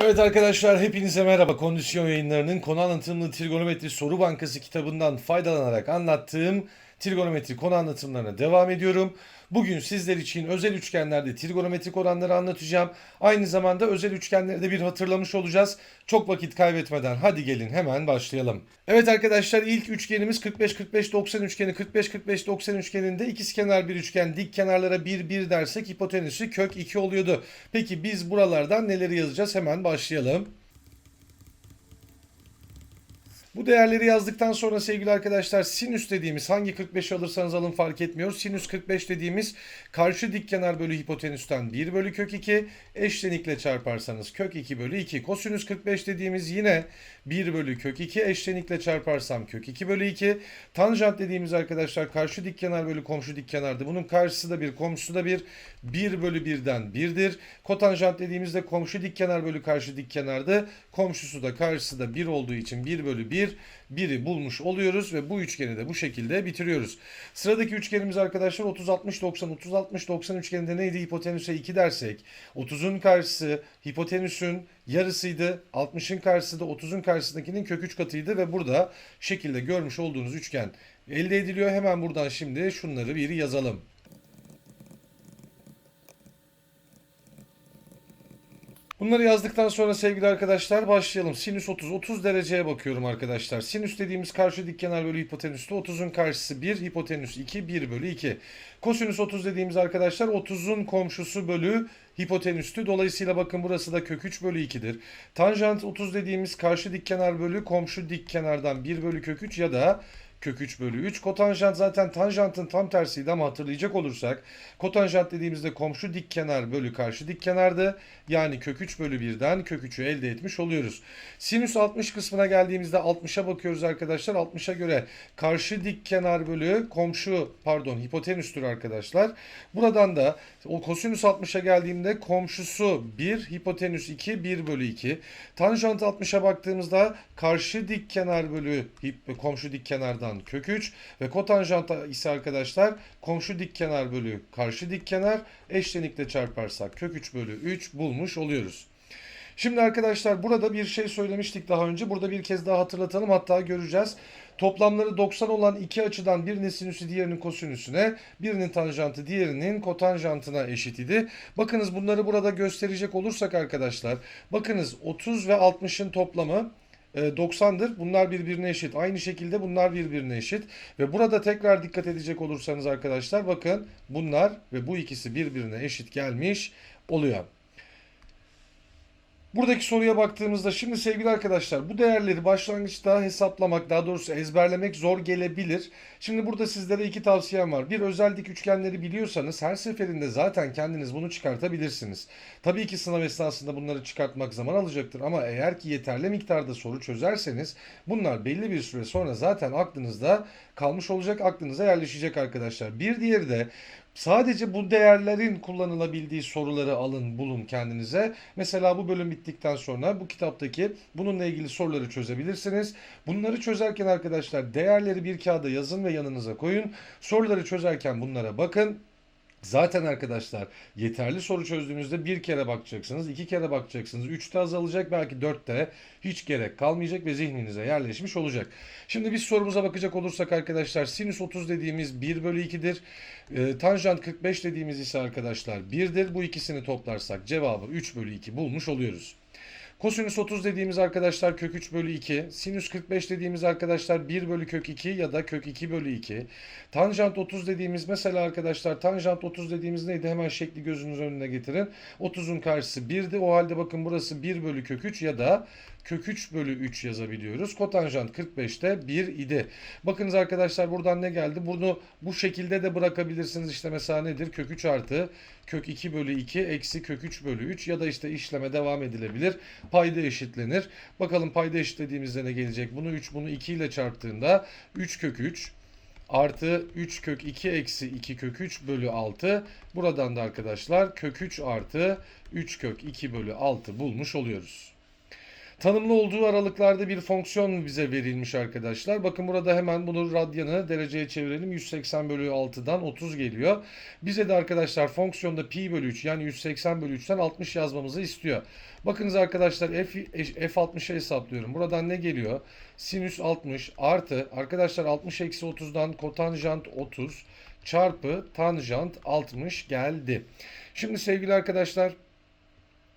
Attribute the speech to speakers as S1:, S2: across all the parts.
S1: Evet arkadaşlar hepinize merhaba. Kondisyon yayınlarının konu anlatımlı trigonometri soru bankası kitabından faydalanarak anlattığım trigonometri konu anlatımlarına devam ediyorum. Bugün sizler için özel üçgenlerde trigonometrik oranları anlatacağım. Aynı zamanda özel üçgenleri de bir hatırlamış olacağız. Çok vakit kaybetmeden hadi gelin hemen başlayalım. Evet arkadaşlar ilk üçgenimiz 45-45-90 üçgeni. 45-45-90 üçgeninde ikizkenar bir üçgen. Dik kenarlara 1 1 dersek hipotenüsü kök 2 oluyordu. Peki biz buralardan neleri yazacağız? Hemen başlayalım. Bu değerleri yazdıktan sonra sevgili arkadaşlar sinüs dediğimiz hangi 45 alırsanız alın fark etmiyor. Sinüs 45 dediğimiz karşı dik kenar bölü hipotenüsten 1 bölü kök 2 eşlenikle çarparsanız kök 2 bölü 2. Kosinüs 45 dediğimiz yine 1 bölü kök 2 eşlenikle çarparsam kök 2 bölü 2. Tanjant dediğimiz arkadaşlar karşı dik kenar bölü komşu dik kenardı. Bunun karşısı da bir komşusu da bir 1 bölü 1'den 1'dir. Kotanjant dediğimizde komşu dik kenar bölü karşı dik kenardı. Komşusu da karşısı da 1 olduğu için 1 bölü 1 1'i bulmuş oluyoruz ve bu üçgeni de bu şekilde bitiriyoruz. Sıradaki üçgenimiz arkadaşlar 30 60 90 30 60 90 üçgeninde neydi? Hipotenüse 2 dersek 30'un karşısı hipotenüsün yarısıydı. 60'ın karşısı da 30'un karşısındakinin kök 3 katıydı ve burada şekilde görmüş olduğunuz üçgen elde ediliyor. Hemen buradan şimdi şunları bir yazalım. Bunları yazdıktan sonra sevgili arkadaşlar başlayalım. Sinüs 30. 30 dereceye bakıyorum arkadaşlar. Sinüs dediğimiz karşı dik kenar bölü hipotenüste 30'un karşısı 1, hipotenüs 2, 1 bölü 2. Kosinüs 30 dediğimiz arkadaşlar 30'un komşusu bölü hipotenüstü. Dolayısıyla bakın burası da kök 3 bölü 2'dir. Tanjant 30 dediğimiz karşı dik kenar bölü komşu dik kenardan 1 bölü kök 3 ya da kök 3 bölü 3. Kotanjant zaten tanjantın tam tersiydi ama hatırlayacak olursak kotanjant dediğimizde komşu dik kenar bölü karşı dik kenardı. Yani kök 3 bölü 1'den kök 3'ü elde etmiş oluyoruz. Sinüs 60 kısmına geldiğimizde 60'a bakıyoruz arkadaşlar. 60'a göre karşı dik kenar bölü komşu pardon hipotenüstür arkadaşlar. Buradan da o kosinüs 60'a geldiğimde komşusu 1 hipotenüs 2 1 bölü 2. Tanjant 60'a baktığımızda karşı dik kenar bölü komşu dik kenardan kök 3 ve kotanjant ise arkadaşlar komşu dik kenar bölü karşı dik kenar eşlenikle çarparsak kök 3 bölü 3 bulmuş oluyoruz. Şimdi arkadaşlar burada bir şey söylemiştik daha önce. Burada bir kez daha hatırlatalım hatta göreceğiz. Toplamları 90 olan iki açıdan birinin sinüsü diğerinin kosinüsüne, birinin tanjantı diğerinin kotanjantına eşit idi. Bakınız bunları burada gösterecek olursak arkadaşlar. Bakınız 30 ve 60'ın toplamı 90'dır. Bunlar birbirine eşit. Aynı şekilde bunlar birbirine eşit. Ve burada tekrar dikkat edecek olursanız arkadaşlar bakın bunlar ve bu ikisi birbirine eşit gelmiş oluyor. Buradaki soruya baktığımızda şimdi sevgili arkadaşlar bu değerleri başlangıçta hesaplamak daha doğrusu ezberlemek zor gelebilir. Şimdi burada sizlere iki tavsiyem var. Bir özel dik üçgenleri biliyorsanız her seferinde zaten kendiniz bunu çıkartabilirsiniz. Tabii ki sınav esnasında bunları çıkartmak zaman alacaktır ama eğer ki yeterli miktarda soru çözerseniz bunlar belli bir süre sonra zaten aklınızda kalmış olacak, aklınıza yerleşecek arkadaşlar. Bir diğeri de Sadece bu değerlerin kullanılabildiği soruları alın, bulun kendinize. Mesela bu bölüm bittikten sonra bu kitaptaki bununla ilgili soruları çözebilirsiniz. Bunları çözerken arkadaşlar değerleri bir kağıda yazın ve yanınıza koyun. Soruları çözerken bunlara bakın. Zaten arkadaşlar yeterli soru çözdüğünüzde bir kere bakacaksınız, iki kere bakacaksınız, üçte azalacak, belki dörtte hiç gerek kalmayacak ve zihninize yerleşmiş olacak. Şimdi biz sorumuza bakacak olursak arkadaşlar sinüs 30 dediğimiz 1 bölü 2'dir. E, tanjant 45 dediğimiz ise arkadaşlar 1'dir. Bu ikisini toplarsak cevabı 3 bölü 2 bulmuş oluyoruz. Kosinüs 30 dediğimiz arkadaşlar kök 3 bölü 2. Sinüs 45 dediğimiz arkadaşlar 1 bölü kök 2 ya da kök 2 bölü 2. Tanjant 30 dediğimiz mesela arkadaşlar tanjant 30 dediğimiz neydi? Hemen şekli gözünüz önüne getirin. 30'un karşısı 1'di. O halde bakın burası 1 bölü kök 3 ya da kök 3 bölü 3 yazabiliyoruz. Kotanjant 45'te 1 idi. Bakınız arkadaşlar buradan ne geldi? Bunu bu şekilde de bırakabilirsiniz. İşte mesela nedir? Kök 3 artı kök 2 bölü 2 eksi kök 3 bölü 3 ya da işte işleme devam edilebilir. Payda eşitlenir. Bakalım payda eşitlediğimizde ne gelecek? Bunu 3 bunu 2 ile çarptığında 3 kök 3 artı 3 kök 2 eksi 2 kök 3 bölü 6. Buradan da arkadaşlar kök 3 artı 3 kök 2 bölü 6 bulmuş oluyoruz. Tanımlı olduğu aralıklarda bir fonksiyon bize verilmiş arkadaşlar. Bakın burada hemen bunu radyanı dereceye çevirelim. 180 bölü 6'dan 30 geliyor. Bize de arkadaşlar fonksiyonda pi bölü 3 yani 180 bölü 3'ten 60 yazmamızı istiyor. Bakınız arkadaşlar f, f60'ı hesaplıyorum. Buradan ne geliyor? Sinüs 60 artı arkadaşlar 60 eksi 30'dan kotanjant 30 çarpı tanjant 60 geldi. Şimdi sevgili arkadaşlar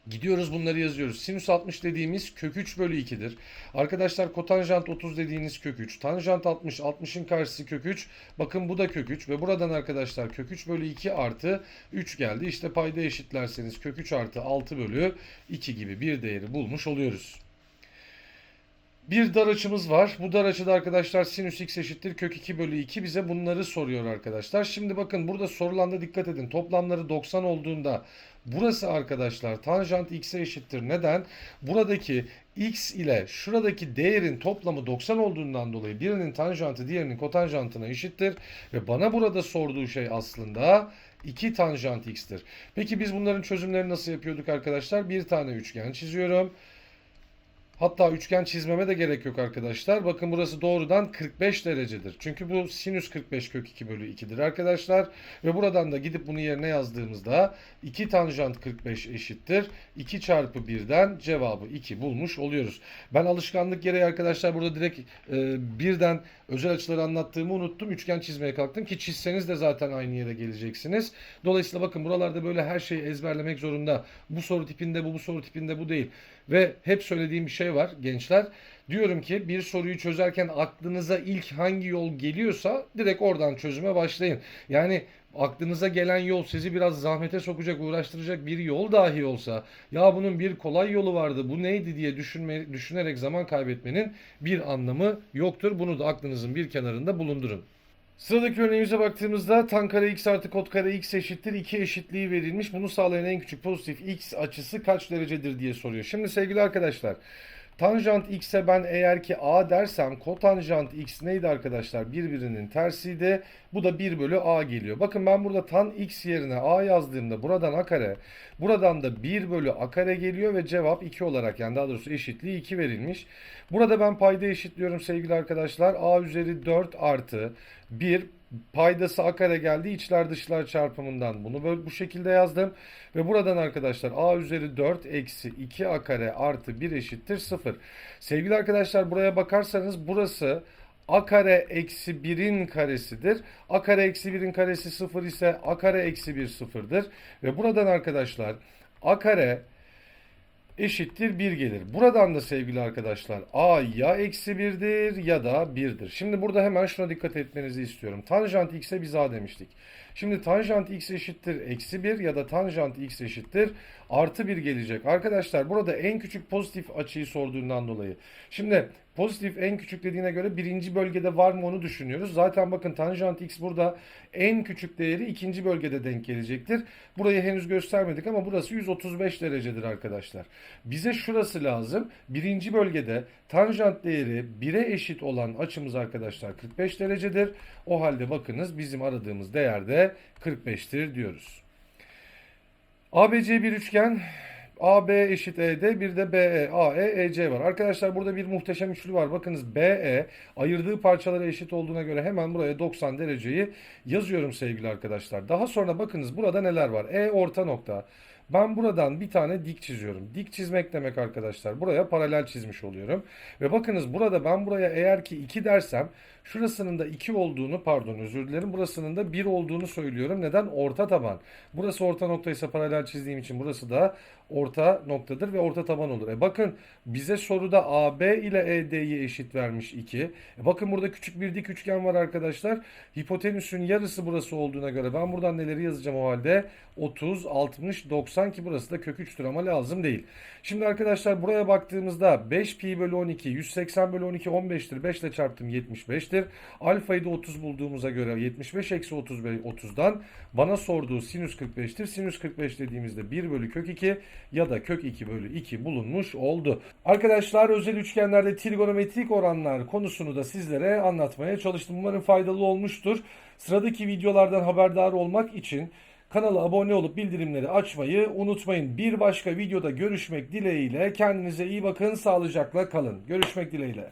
S1: Gidiyoruz bunları yazıyoruz. Sinüs 60 dediğimiz kök 3 bölü 2'dir. Arkadaşlar kotanjant 30 dediğiniz kök 3. Tanjant 60, 60'ın karşısı kök 3. Bakın bu da kök 3 ve buradan arkadaşlar kök 3 bölü 2 artı 3 geldi. İşte payda eşitlerseniz kök 3 artı 6 bölü 2 gibi bir değeri bulmuş oluyoruz. Bir dar açımız var. Bu dar açıda arkadaşlar sinüs x eşittir kök 2 bölü 2 bize bunları soruyor arkadaşlar. Şimdi bakın burada sorulanda dikkat edin. Toplamları 90 olduğunda burası arkadaşlar tanjant x'e eşittir. Neden? Buradaki x ile şuradaki değerin toplamı 90 olduğundan dolayı birinin tanjantı diğerinin kotanjantına eşittir. Ve bana burada sorduğu şey aslında 2 tanjant x'tir. Peki biz bunların çözümlerini nasıl yapıyorduk arkadaşlar? Bir tane üçgen çiziyorum. Hatta üçgen çizmeme de gerek yok arkadaşlar. Bakın burası doğrudan 45 derecedir. Çünkü bu sinüs 45 kök 2 bölü 2'dir arkadaşlar. Ve buradan da gidip bunu yerine yazdığımızda 2 tanjant 45 eşittir. 2 çarpı 1'den cevabı 2 bulmuş oluyoruz. Ben alışkanlık gereği arkadaşlar burada direkt e, birden özel açıları anlattığımı unuttum. Üçgen çizmeye kalktım ki çizseniz de zaten aynı yere geleceksiniz. Dolayısıyla bakın buralarda böyle her şeyi ezberlemek zorunda. Bu soru tipinde bu, bu soru tipinde bu değil. Ve hep söylediğim bir şey var gençler. Diyorum ki bir soruyu çözerken aklınıza ilk hangi yol geliyorsa direkt oradan çözüme başlayın. Yani aklınıza gelen yol sizi biraz zahmete sokacak, uğraştıracak bir yol dahi olsa ya bunun bir kolay yolu vardı bu neydi diye düşünme, düşünerek zaman kaybetmenin bir anlamı yoktur. Bunu da aklınızın bir kenarında bulundurun. Sıradaki örneğimize baktığımızda tan kare x artı kod kare x eşittir 2 eşitliği verilmiş. Bunu sağlayan en küçük pozitif x açısı kaç derecedir diye soruyor. Şimdi sevgili arkadaşlar tanjant x'e ben eğer ki a dersem kotanjant x neydi arkadaşlar? Birbirinin tersiydi. Bu da 1 bölü a geliyor. Bakın ben burada tan x yerine a yazdığımda buradan a kare buradan da 1 bölü a kare geliyor ve cevap 2 olarak yani daha doğrusu eşitliği 2 verilmiş. Burada ben payda eşitliyorum sevgili arkadaşlar. a üzeri 4 artı 1 paydası a kare geldi. İçler dışlar çarpımından bunu böyle bu şekilde yazdım. Ve buradan arkadaşlar a üzeri 4 eksi 2 a kare artı 1 eşittir 0. Sevgili arkadaşlar buraya bakarsanız burası a kare eksi 1'in karesidir. a kare eksi 1'in karesi 0 ise a kare eksi 1 sıfırdır. Ve buradan arkadaşlar a kare eşittir 1 gelir. Buradan da sevgili arkadaşlar a ya eksi 1'dir ya da 1'dir. Şimdi burada hemen şuna dikkat etmenizi istiyorum. Tanjant x'e biz a demiştik. Şimdi tanjant x eşittir eksi 1 ya da tanjant x eşittir artı 1 gelecek. Arkadaşlar burada en küçük pozitif açıyı sorduğundan dolayı. Şimdi pozitif en küçük dediğine göre birinci bölgede var mı onu düşünüyoruz. Zaten bakın tanjant x burada en küçük değeri ikinci bölgede denk gelecektir. Burayı henüz göstermedik ama burası 135 derecedir arkadaşlar. Bize şurası lazım. Birinci bölgede tanjant değeri 1'e eşit olan açımız arkadaşlar 45 derecedir. O halde bakınız bizim aradığımız değerde 45'tir diyoruz. ABC bir üçgen. AB eşit ED bir de BE, AE, EC var. Arkadaşlar burada bir muhteşem üçlü var. Bakınız BE ayırdığı parçalara eşit olduğuna göre hemen buraya 90 dereceyi yazıyorum sevgili arkadaşlar. Daha sonra bakınız burada neler var? E orta nokta. Ben buradan bir tane dik çiziyorum. Dik çizmek demek arkadaşlar. Buraya paralel çizmiş oluyorum. Ve bakınız burada ben buraya eğer ki 2 dersem şurasının da 2 olduğunu pardon özür dilerim. Burasının da 1 olduğunu söylüyorum. Neden? Orta taban. Burası orta nokta ise paralel çizdiğim için burası da orta noktadır ve orta taban olur. E bakın bize soruda AB ile ED'yi eşit vermiş 2. E bakın burada küçük bir dik üçgen var arkadaşlar. Hipotenüsün yarısı burası olduğuna göre ben buradan neleri yazacağım o halde? 30, 60, 90 ki burası da kök 3'tür ama lazım değil. Şimdi arkadaşlar buraya baktığımızda 5 pi bölü 12, 180 bölü 12 15'tir. 5 ile çarptım 75'tir. Alfayı da 30 bulduğumuza göre 75 eksi 35 30'dan bana sorduğu sinüs 45'tir. Sinüs 45 dediğimizde 1 bölü kök 2 ya da kök 2 bölü 2 bulunmuş oldu. Arkadaşlar özel üçgenlerde trigonometrik oranlar konusunu da sizlere anlatmaya çalıştım. Umarım faydalı olmuştur. Sıradaki videolardan haberdar olmak için Kanala abone olup bildirimleri açmayı unutmayın. Bir başka videoda görüşmek dileğiyle. Kendinize iyi bakın. Sağlıcakla kalın. Görüşmek dileğiyle.